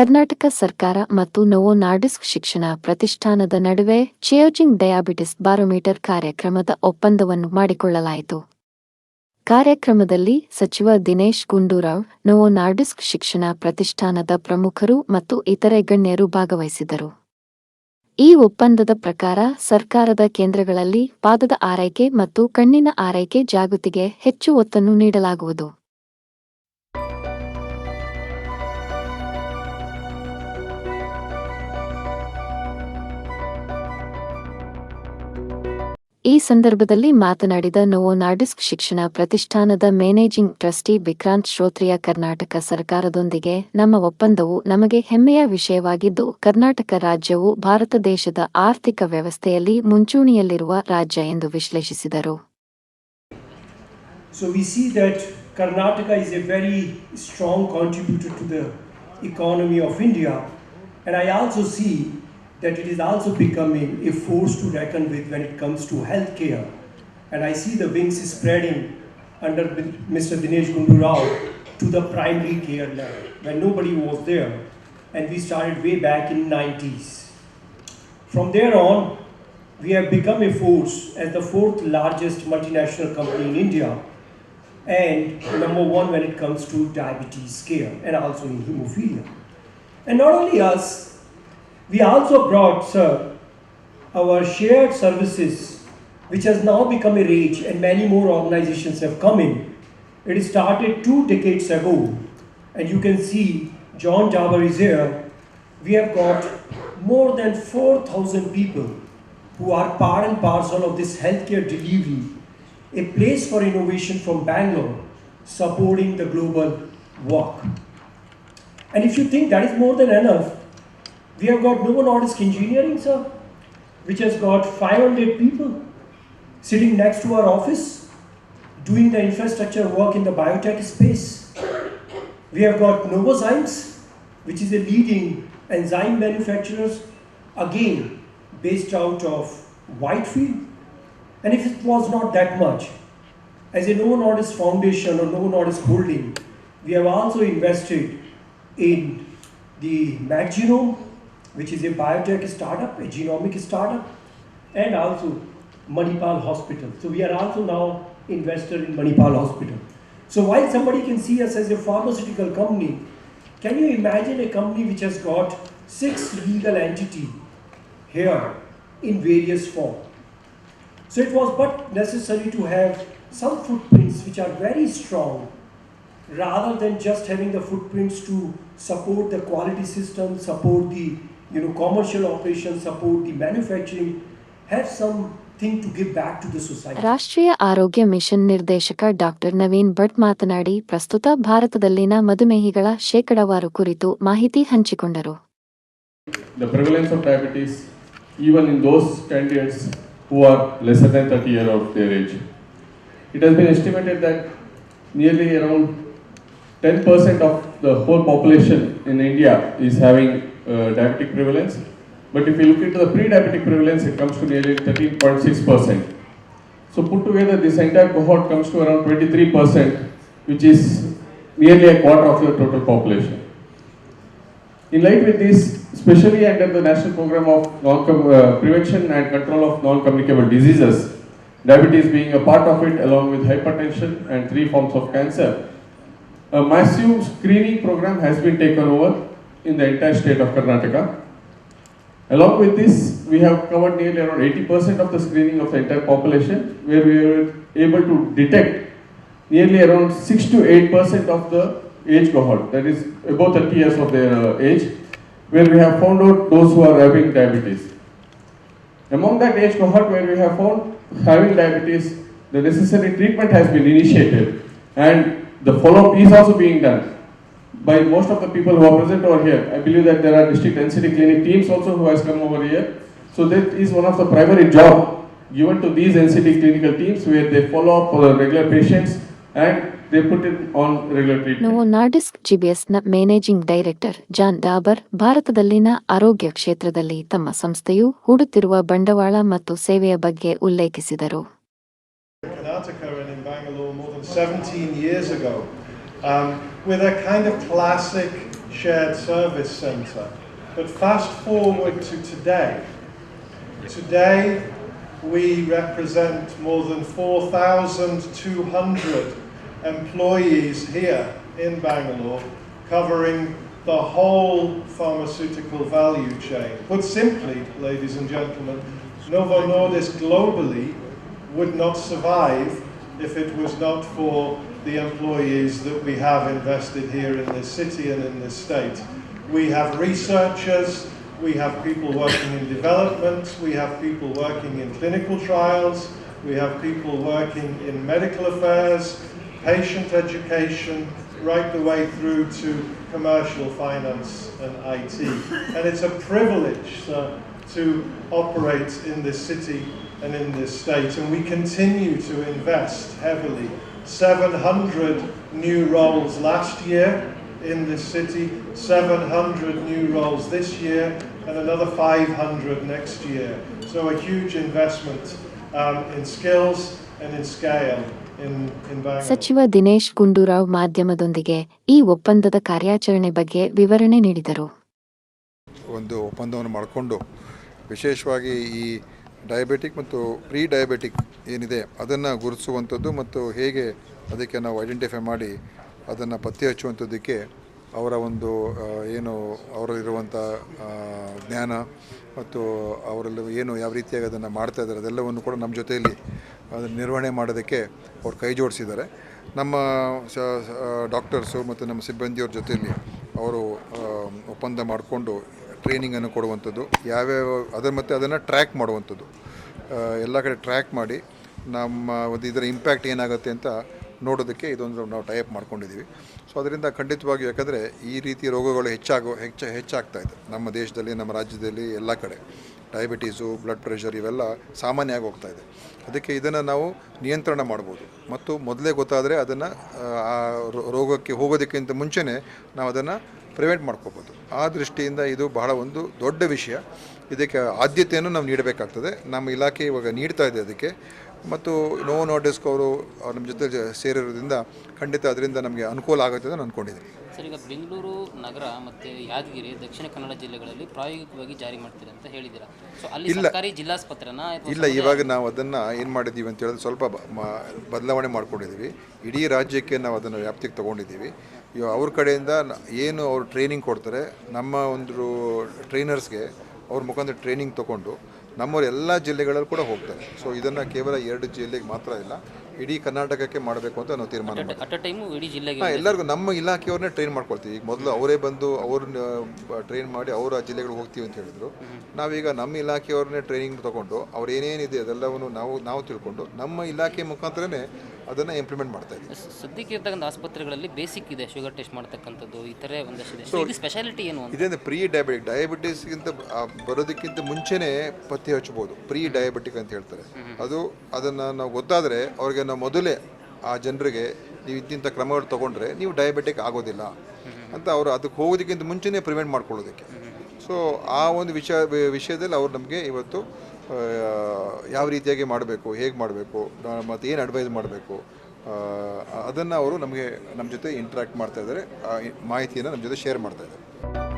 ಕರ್ನಾಟಕ ಸರ್ಕಾರ ಮತ್ತು ನೋವೋ ನಾರ್ಡಿಸ್ಕ್ ಶಿಕ್ಷಣ ಪ್ರತಿಷ್ಠಾನದ ನಡುವೆ ಚಿಯೋಜಿಂಗ್ ಡಯಾಬಿಟಿಸ್ ಬಾರೋಮೀಟರ್ ಕಾರ್ಯಕ್ರಮದ ಒಪ್ಪಂದವನ್ನು ಮಾಡಿಕೊಳ್ಳಲಾಯಿತು. ಕಾರ್ಯಕ್ರಮದಲ್ಲಿ ಸಚಿವ ದಿನೇಶ್ ಗುಂಡೂರಾವ್ ನೋವೋ ನಾರ್ಡಿಸ್ಕ್ ಶಿಕ್ಷಣ ಪ್ರತಿಷ್ಠಾನದ ಪ್ರಮುಖರು ಮತ್ತು ಇತರೆ ಗಣ್ಯರು ಭಾಗವಹಿಸಿದರು. ಈ ಒಪ್ಪಂದದ ಪ್ರಕಾರ ಸರ್ಕಾರದ ಕೇಂದ್ರಗಳಲ್ಲಿ ಪಾದದ ಆರೈಕೆ ಮತ್ತು ಕಣ್ಣಿನ ಆರೈಕೆ ಜಾಗೃತಿಗೆ ಹೆಚ್ಚು ಒತ್ತನ್ನು ನೀಡಲಾಗುವುದು. ಈ ಸಂದರ್ಭದಲ್ಲಿ ಮಾತನಾಡಿದ ನೋವೋ ನಾರ್ಡಿಸ್ಕ್ ಶಿಕ್ಷಣ ಪ್ರತಿಷ್ಠಾನದ ಮ್ಯಾನೇಜಿಂಗ್ ಟ್ರಸ್ಟಿ ವಿಕ್ರಾಂತ್ ಶ್ರೋತ್ರಿಯ ಕರ್ನಾಟಕ ಸರ್ಕಾರದೊಂದಿಗೆ ನಮ್ಮ ಒಪ್ಪಂದವು ನಮಗೆ ಹೆಮ್ಮೆಯ ವಿಷಯವಾಗಿದ್ದು, ಕರ್ನಾಟಕ ರಾಜ್ಯವು ಭಾರತ ದೇಶದ ಆರ್ಥಿಕ ವ್ಯವಸ್ಥೆಯಲ್ಲಿ ಮುಂಚೂಣಿಯಲ್ಲಿರುವ ರಾಜ್ಯ ಎಂದು ವಿಶ್ಲೇಷಿಸಿದರು. That it is also becoming a force to reckon with when it comes to healthcare. And I see the wings spreading under Mr. Dinesh Gundu Rao to the primary care level when nobody was there, and we started way back in 90s. From there on, we have become a force as the fourth largest multinational company in India and number one when it comes to diabetes care and also in hemophilia. And not only us, we also brought, sir, our shared services, which has now become a rage, and many more organizations have come in. It started two decades ago, and you can see John Jaber is here. We have got more than 4,000 people who are part and parcel of this healthcare delivery, a place for innovation from Bangalore, supporting the global walk. And if you think that is more than enough, we have got Novo Nordisk Engineering, sir, which has got 500 people sitting next to our office doing the infrastructure work in the biotech space. We have got Novozymes, which is a leading enzyme manufacturer, again based out of Whitefield. And if it was not that much, as a Novo Nordisk Foundation or Novo Nordisk Holding, we have also invested in the MagGenome, which is a biotech startup, a genomic startup, and also Manipal Hospital. So we are also now invested in Manipal Hospital. So while somebody can see us as a pharmaceutical company, can you imagine a company which has got six legal entity here in various form? So it was but necessary to have some footprints which are very strong rather than just having the footprints to support the quality system, support the you know, commercial operations support the manufacturing has some ರಾಷ್ಟ್ರೀಯ ಆರೋಗ್ಯ mission ನಿರ್ದೇಶಕ doctor Naveen Bhat ಮಾತನಾಡಿ ಪ್ರಸ್ತುತ ಭಾರತದಲ್ಲಿನ ಮಧುಮೇಹಿಗಳ ಶೇಕಡಾವಾರು ಕುರಿತು ಮಾಹಿತಿ ಹಂಚಿಕೊಂಡರು. Diabetic prevalence. But if you look into the pre-diabetic prevalence, it comes to nearly 13.6%. So put together, this entire cohort comes to around 23%, which is nearly a quarter of the total population. In light with this, especially under the national program of non uh, prevention and control of non-communicable diseases, diabetes being a part of it along with hypertension and three forms of cancer, a massive screening program has been taken over in the entire state of Karnataka. Along with this, we have covered nearly around 80% of the screening of the entire population, where we were able to detect nearly around 6 to 8% of the age cohort, that is above 30 years of their uh, age, where we have found out those who are having diabetes. Among that age cohort where we have found having diabetes, the necessary treatment has been initiated and the follow-up is also being done by most of the people who are present over here. I believe that there are district NCD clinic teams also who has come over here. So that is one of the primary job given to these NCT clinical teams where they follow up for the regular patients and they put it on regular treatment. Novo Nordisk na managing director John Dabur ಭಾರತದಲ್ಲಿನ ಆರೋಗ್ಯ ಕ್ಷೇತ್ರದಲ್ಲಿ ತಮ್ಮ ಸಂಸ್ಥೆಯು ಹೂಡುತ್ತಿರುವ ಬಂಡವಾಳ ಮತ್ತು ಸೇವೆಯ ಬಗ್ಗೆ ಉಲ್ಲೇಖಿಸಿದರು Karnataka and in Bangalore more than 17 years ago um, with a kind of classic shared service centre. But fast forward to today. Today, we represent more than 4,200 employees here in Bangalore, covering the whole pharmaceutical value chain. Put simply, ladies and gentlemen, Novo Nordisk globally would not survive if it was not for the employees that we have invested here in this city and in this state. We have researchers, we have people working in development, we have people working in clinical trials, we have people working in medical affairs, patient education, right the way through to commercial finance and IT. And it's a privilege to operate in this city and in this state. And we continue to invest heavily. 700 new roles last year in this city, 700 new roles this year, and another 500 next year. So a huge investment um, in skills and in scale in, in Bangalore. ಸಚಿವ ದಿನೇಶ್ ಗುಂಡೂರಾವ್ ಮಾಧ್ಯಮದೊಂದಿಗೆ ಈ ಒಪ್ಪಂದದ ಕಾರ್ಯಾಚರಣೆ ಬಗ್ಗೆ ವಿವರಣೆ ನೀಡಿದರು ಒಂದು ಒಪ್ಪಂದವನ್ನು ಮಾಡಿಕೊಂಡು ವಿಶೇಷವಾಗಿ ಈ ಡಯಾಬೆಟಿಕ್ ಮತ್ತು ಪ್ರೀ ಡಯಾಬೆಟಿಕ್ ಏನಿದೆ ಅದನ್ನು ಗುರುತಿಸುವಂಥದ್ದು ಮತ್ತು ಹೇಗೆ ಅದಕ್ಕೆ ನಾವು ಐಡೆಂಟಿಫೈ ಮಾಡಿ ಅದನ್ನು ಪತ್ತೆ ಹಚ್ಚುವಂಥದ್ದಕ್ಕೆ ಅವರ ಒಂದು ಏನು ಅವರಲ್ಲಿರುವಂಥ ಜ್ಞಾನ ಮತ್ತು ಅವರಲ್ಲಿ ಏನು ಯಾವ ರೀತಿಯಾಗಿ ಅದನ್ನು ಮಾಡ್ತಾ ಇದ್ದಾರೆ ಅದೆಲ್ಲವನ್ನು ಕೂಡ ನಮ್ಮ ಜೊತೆಯಲ್ಲಿ ಅದನ್ನು ನಿರ್ವಹಣೆ ಮಾಡೋದಕ್ಕೆ ಅವ್ರು ಕೈ ಜೋಡಿಸಿದ್ದಾರೆ. ನಮ್ಮ ಡಾಕ್ಟರ್ಸು ಮತ್ತು ನಮ್ಮ ಸಿಬ್ಬಂದಿಯವ್ರ ಜೊತೆಯಲ್ಲಿ ಅವರು ಒಪ್ಪಂದ ಮಾಡಿಕೊಂಡು ಟ್ರೈನಿಂಗನ್ನು ಕೊಡುವಂಥದ್ದು, ಯಾವ್ಯಾವ, ಅದರ ಮತ್ತು ಅದನ್ನು ಟ್ರ್ಯಾಕ್ ಮಾಡುವಂಥದ್ದು. ಎಲ್ಲ ಕಡೆ ಟ್ರ್ಯಾಕ್ ಮಾಡಿ, ನಮ್ಮ ಒಂದು ಇದರ ಇಂಪ್ಯಾಕ್ಟ್ ಏನಾಗುತ್ತೆ ಅಂತ ನೋಡೋದಕ್ಕೆ ಇದೊಂದು ನಾವು ಟೈಪ್ ಮಾಡ್ಕೊಂಡಿದ್ದೀವಿ. ಸೊ ಅದರಿಂದ ಖಂಡಿತವಾಗಿ ಯಾಕಂದರೆ ಈ ರೀತಿ ರೋಗಗಳು ಹೆಚ್ಚಾಗೋ, ಹೆಚ್ಚು, ಹೆಚ್ಚಾಗ್ತಾ ಇದೆ ನಮ್ಮ ದೇಶದಲ್ಲಿ, ನಮ್ಮ ರಾಜ್ಯದಲ್ಲಿ, ಎಲ್ಲ ಕಡೆ. ಡಯಾಬಿಟೀಸು, ಬ್ಲಡ್ ಪ್ರೆಷರ್ ಇವೆಲ್ಲ ಸಾಮಾನ್ಯ ಆಗಿ ಹೋಗ್ತಾ ಇದೆ. ಅದಕ್ಕೆ ಇದನ್ನು ನಾವು ನಿಯಂತ್ರಣ ಮಾಡ್ಬೋದು. ಮತ್ತು ಮೊದಲೇ ಗೊತ್ತಾದರೆ ಅದನ್ನು, ಆ ರೋಗಕ್ಕೆ ಹೋಗೋದಕ್ಕಿಂತ ಮುಂಚೆನೇ ನಾವು ಅದನ್ನು ಪ್ರಿವೆಂಟ್ ಮಾಡ್ಕೋಬೋದು. ಆ ದೃಷ್ಟಿಯಿಂದ ಇದು ಬಹಳ ಒಂದು ದೊಡ್ಡ ವಿಷಯ. ಇದಕ್ಕೆ ಆದ್ಯತೆಯನ್ನು ನಾವು ನೀಡಬೇಕಾಗ್ತದೆ. ನಮ್ಮ ಇಲಾಖೆ ಇವಾಗ ನೀಡ್ತಾ ಇದೆ ಅದಕ್ಕೆ. ಮತ್ತು ನೋ ನೋಟಿಸ್ಕ್ ಅವರು ಅವ್ರು ನಮ್ಮ ಜೊತೆ ಸೇರಿರೋದ್ರಿಂದ ಖಂಡಿತ ಅದರಿಂದ ನಮಗೆ ಅನುಕೂಲ ಆಗುತ್ತೆ ಅಂತ ನಾನು ಅಂದ್ಕೊಂಡಿದ್ದೀನಿ ಸರ್ ಈಗ ಬೆಂಗಳೂರು ನಗರ ಮತ್ತು ಯಾದಗಿರಿ ದಕ್ಷಿಣ ಕನ್ನಡ ಜಿಲ್ಲೆಗಳಲ್ಲಿ ಪ್ರಾಯೋಗಿಕವಾಗಿ ಜಾರಿ ಮಾಡ್ತೀರಿ ಅಂತ ಹೇಳಿದ್ದೀರಾ. ಸೊ ಅಲ್ಲಿ ಸರ್ಕಾರಿ ಜಿಲ್ಲಾಸ್ಪತ್ರೆನ ಅಥವಾ ಇಲ್ಲ ಇವಾಗ ನಾವು ಅದನ್ನು ಏನು ಮಾಡಿದ್ದೀವಿ ಅಂತ ಹೇಳಿದ್ರೆ ಸ್ವಲ್ಪ ಬ- ಮ- ಬದಲಾವಣೆ ಮಾಡಿಕೊಂಡಿದ್ದೀವಿ. ಇಡೀ ರಾಜ್ಯಕ್ಕೆ ನಾವು ಅದನ್ನು ವ್ಯಾಪ್ತಿಗೆ ತೊಗೊಂಡಿದ್ದೀವಿ. ಇವಾಗ ಅವ್ರ ಕಡೆಯಿಂದ ನ- ಏನು ಅವರು ಟ್ರೈನಿಂಗ್ ಕೊಡ್ತಾರೆ ನಮ್ಮ ಒಂದು ಟ್ರೈನರ್ಸ್ಗೆ ಅವ್ರ ಮುಖಾಂತರ ಟ್ರೈನಿಂಗ್ ತೊಗೊಂಡು ನಮ್ಮವ್ರು ಎಲ್ಲ ಜಿಲ್ಲೆಗಳಲ್ಲೂ ಕೂಡ ಹೋಗ್ತಾರೆ. ಸೊ ಇದನ್ನು ಕೇವಲ ಎರಡು ಜಿಲ್ಲೆಗೆ ಮಾತ್ರ ಇಲ್ಲ ಇಡೀ ಕರ್ನಾಟಕಕ್ಕೆ ಮಾಡಬೇಕು ಅಂತ ನಾವು ತೀರ್ಮಾನ ಮಾಡ್ತೀವಿ. ಹಾಂ ಎಲ್ಲರಿಗೂ ನಮ್ಮ ಇಲಾಖೆಯವ್ರನ್ನೇ ಟ್ರೈನ್ ಮಾಡ್ಕೊಳ್ತೀವಿ. ಈಗ ಮೊದಲು ಅವರೇ ಬಂದು ಅವ್ರನ್ನ ಟ್ರೈನ್ ಮಾಡಿ ಅವರ ಜಿಲ್ಲೆಗಳಿಗೆ ಹೋಗ್ತೀವಿ ಅಂತ ಹೇಳಿದ್ರು. ನಾವೀಗ ನಮ್ಮ ಇಲಾಖೆಯವ್ರನ್ನೇ ಟ್ರೈನಿಂಗ್ ತೊಗೊಂಡು ಅವ್ರು ಏನೇನಿದೆ ಅದೆಲ್ಲವನ್ನು ನಾವು ನಾವು ತಿಳ್ಕೊಂಡು ನಮ್ಮ ಇಲಾಖೆ ಮುಖಾಂತರನೇ ಅದನ್ನು ಇಂಪ್ಲಿಮೆಂಟ್ ಮಾಡ್ತಾ ಇದ್ದೀವಿ. ಸದ್ಯಕ್ಕೆ ಇರ್ತಕ್ಕಂಥ ಆಸ್ಪತ್ರೆಗಳಲ್ಲಿ ಬೇಸಿಕ್ ಇದೆ ಶುಗರ್ ಟೆಸ್ಟ್ ಮಾಡ್ತಕ್ಕಂಥದ್ದು ಈ ಥರ ಒಂದಷ್ಟು ಇದೆ. ಸ್ಪೆಷಾಲಿಟಿ ಏನು ಇದೇನು ಪ್ರೀ ಡಯಾಬಿಟಿಕ್ ಡಯಾಬಿಟಿಸ್ಗಿಂತ ಬರೋದಕ್ಕಿಂತ ಮುಂಚೆನೇ ಪತ್ತೆ ಹಚ್ಬೋದು ಪ್ರೀ ಡಯಾಬಿಟಿಕ್ ಅಂತ ಹೇಳ್ತಾರೆ. ಅದು ಅದನ್ನು ನಾವು ಗೊತ್ತಾದರೆ ಅವ್ರಿಗೆ ನಾವು ಮೊದಲೇ ಆ ಜನರಿಗೆ ನೀವು ಇಂತಿಂಥ ಕ್ರಮಗಳು ತೊಗೊಂಡ್ರೆ ನೀವು ಡಯಾಬಿಟಿಕ್ ಆಗೋದಿಲ್ಲ ಅಂತ ಅವರು ಅದಕ್ಕೆ ಹೋಗೋದಕ್ಕಿಂತ ಮುಂಚೆನೇ ಪ್ರಿವೆಂಟ್ ಮಾಡ್ಕೊಳ್ಳೋದಕ್ಕೆ. ಸೊ ಆ ಒಂದು ವಿಷಯ ವಿಷಯದಲ್ಲಿ ಅವ್ರು ನಮಗೆ ಇವತ್ತು ಯಾವ ರೀತಿಯಾಗಿ ಮಾಡಬೇಕು, ಹೇಗೆ ಮಾಡಬೇಕು ಮತ್ತು ಏನು ಅಡ್ವೈಸ್ ಮಾಡಬೇಕು ಅದನ್ನು ಅವರು ನಮಗೆ ನಮ್ಮ ಜೊತೆ ಇಂಟ್ರ್ಯಾಕ್ಟ್ ಮಾಡ್ತಾ ಇದ್ದಾರೆ. ಮಾಹಿತಿಯನ್ನು ನಮ್ಮ ಜೊತೆ ಶೇರ್ ಮಾಡ್ತಾ ಇದ್ದಾರೆ.